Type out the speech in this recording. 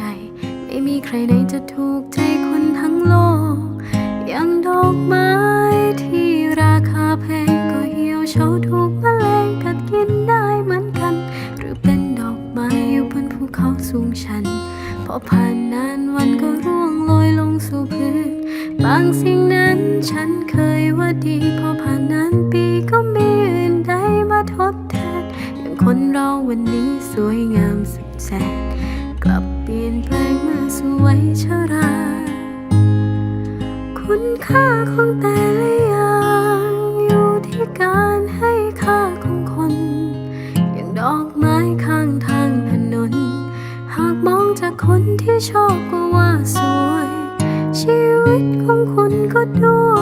จ ไม่มีใครไหนจะถูกใจคนทั้งโลก อย่างดอกไม้ที่ราคาแพงก็เหี่ยวเฉาถูกแมลงกัดกินได้เหมือนกัน หรือเป็นดอกไม้อยู่บนภูเขาสูงชัน พอผ่านนานวันก็ร่วงโรยลงสู่พื้น บางสิ่งนั้นฉันเคยว่าดี พอผ่านนานปีก็มีอื่นใดมาทดแทนอย่างคนเราวันนี้สวยงามสุดแสน คุณค่าของแต่ละอย่างอยู่ที่การให้ค่าของคน อย่างดอกไม้ข้างทางถนน หากมองจากคนที่ชอบก็ว่าสวย